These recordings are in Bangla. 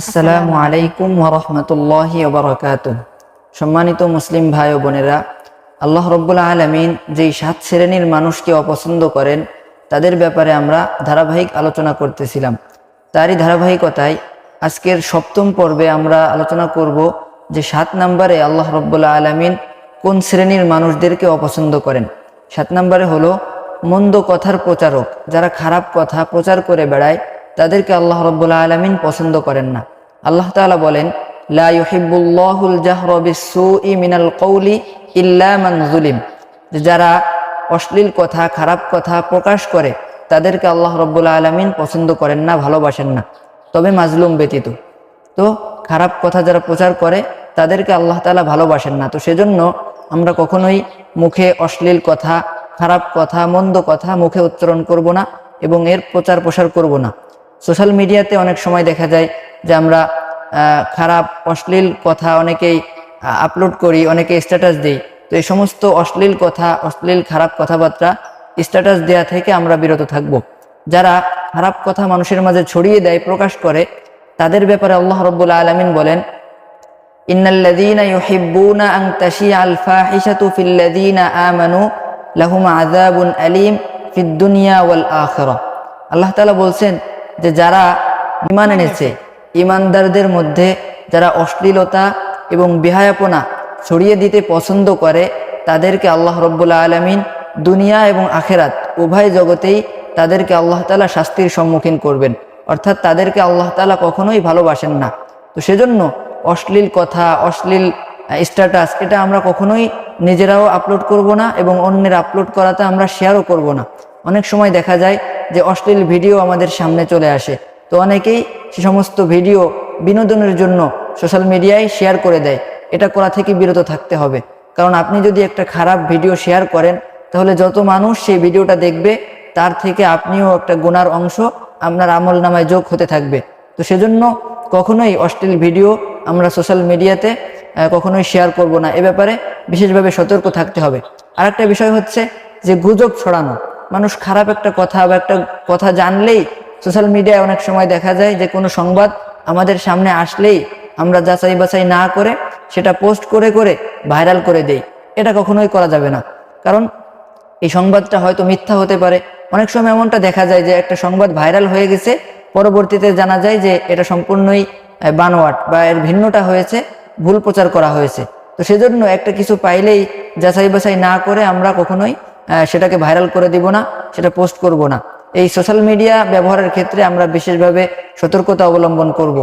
আসসালামু আলাইকুম ওরহমতুল্লাহি ওবরাকাত সম্মানিত মুসলিম ভাই ও বোনেরা, আল্লাহ রব্বুল্লা আলমিন যেই সাত শ্রেণির মানুষকে অপছন্দ করেন, তাদের ব্যাপারে আমরা ধারাবাহিক আলোচনা করতেছিলাম। তারই ধারাবাহিকতায় আজকের সপ্তম পর্বে আমরা আলোচনা করব যে সাত নম্বরে আল্লাহ রব্বুল্লা আলমিন কোন শ্রেণির মানুষদেরকে অপছন্দ করেন। সাত নম্বরে হলো, মন্দ কথার প্রচারক, যারা খারাপ কথা প্রচার করে বেড়ায় তাদেরকে আল্লাহ রব্বুল্লা আলমিন পছন্দ করেন না। আল্লাহ তাআলা বলেন, লা মিনাল মান যুলিম যারা অশ্লীল কথা, খারাপ কথা প্রকাশ করে, তাদেরকে আল্লাহ রব্বুল্লা আলমিন পছন্দ করেন না, ভালোবাসেন না। তবে মাজলুম ব্যতীত। তো খারাপ কথা যারা প্রচার করে, তাদেরকে আল্লাহ তাআলা ভালোবাসেন না। তো সেজন্য আমরা কখনোই মুখে অশ্লীল কথা, খারাপ কথা, মন্দ কথা মুখে উচ্চারণ করব না এবং এর প্রচার প্রসার করব না। সোশ্যাল মিডিয়াতে অনেক সময় দেখা যায় যে আমরা খারাপ, অশ্লীল কথা অনেকেই আপলোড করি, অনেকে স্ট্যাটাস দিই। তো এই সমস্ত অশ্লীল কথা, অশ্লীল খারাপ কথাবার্তা স্ট্যাটাস দেয়া থেকে আমরা বিরত থাকব। যারা খারাপ কথা মানুষের মাঝে ছড়িয়ে দেয়, প্রকাশ করে, তাদের ব্যাপারে আল্লাহ রব্বুল আলমিন বলেন আল্লাহ বলছেন যে যারা ঈমান এনেছে, ইমানদারদের মধ্যে যারা অশ্লীলতা এবং বিহায়াপনা ছড়িয়ে দিতে পছন্দ করে, তাদেরকে আল্লাহ রব্বুল্লা আলমিন দুনিয়া এবং আখেরাত উভয় জগতেই তাদেরকে আল্লাহ তাআলা শাস্তির সম্মুখীন করবেন। অর্থাৎ তাদেরকে আল্লাহ তাআলা কখনোই ভালোবাসেন না। তো সেজন্য অশ্লীল কথা, অশ্লীল স্ট্যাটাস এটা আমরা কখনোই নিজেরাও আপলোড করব না এবং অন্যের আপলোড করাতে আমরা শেয়ারও করব না। অনেক সময় দেখা যায় যে অশ্লীল ভিডিও আমাদের সামনে চলে আসে। তো অনেকেই সে সমস্ত ভিডিও বিনোদনের জন্য সোশ্যাল মিডিয়ায় শেয়ার করে দেয়। এটা করা থেকে বিরত থাকতে হবে। কারণ আপনি যদি একটা খারাপ ভিডিও শেয়ার করেন, তাহলে যত মানুষ সেই ভিডিওটা দেখবে, তার থেকে আপনিও একটা গুনার অংশ আপনার আমল নামায় যোগ হতে থাকবে। তো সেজন্য কখনোই অশ্লীল ভিডিও আমরা সোশ্যাল মিডিয়াতে কখনোই শেয়ার করব না। এ ব্যাপারে বিশেষভাবে সতর্ক থাকতে হবে। আর একটা বিষয় হচ্ছে যে গুজব ছড়ানো। মানুষ খারাপ একটা কথা বা একটা কথা জানলেই সোশ্যাল মিডিয়ায় অনেক সময় দেখা যায় যে কোনো সংবাদ আমাদের সামনে আসলেই আমরা যাচাই বাছাই না করে সেটা পোস্ট করে করে ভাইরাল করে দেই। এটা কখনোই করা যাবে না। কারণ এই সংবাদটা হয়তো মিথ্যা হতে পারে। অনেক সময় এমনটা দেখা যায় যে একটা সংবাদ ভাইরাল হয়ে গেছে, পরবর্তীতে জানা যায় যে এটা সম্পূর্ণই বানোয়াট বা এর ভিন্নটা হয়েছে, ভুল প্রচার করা হয়েছে। তো সেজন্য একটা কিছু পাইলেই যাচাই বাছাই না করে আমরা কখনোই সেটাকে ভাইরাল করে দিব না, সেটা পোস্ট করব না। এই সোশ্যাল মিডিয়া ব্যবহারের ক্ষেত্রে আমরা বিশেষভাবে সতর্কতা অবলম্বন করব।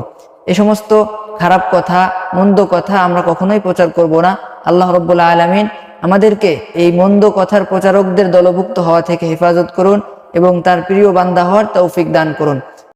এ সমস্ত খারাপ কথা, মন্দ কথা আমরা কখনোই প্রচার করব না। আল্লাহ রব্বুল্লা আলমিন আমাদেরকে এই মন্দ কথার প্রচারকদের দলভুক্ত হওয়া থেকে হেফাজত করুন এবং তার প্রিয় বান্দা হওয়ার তৌফিক দান করুন।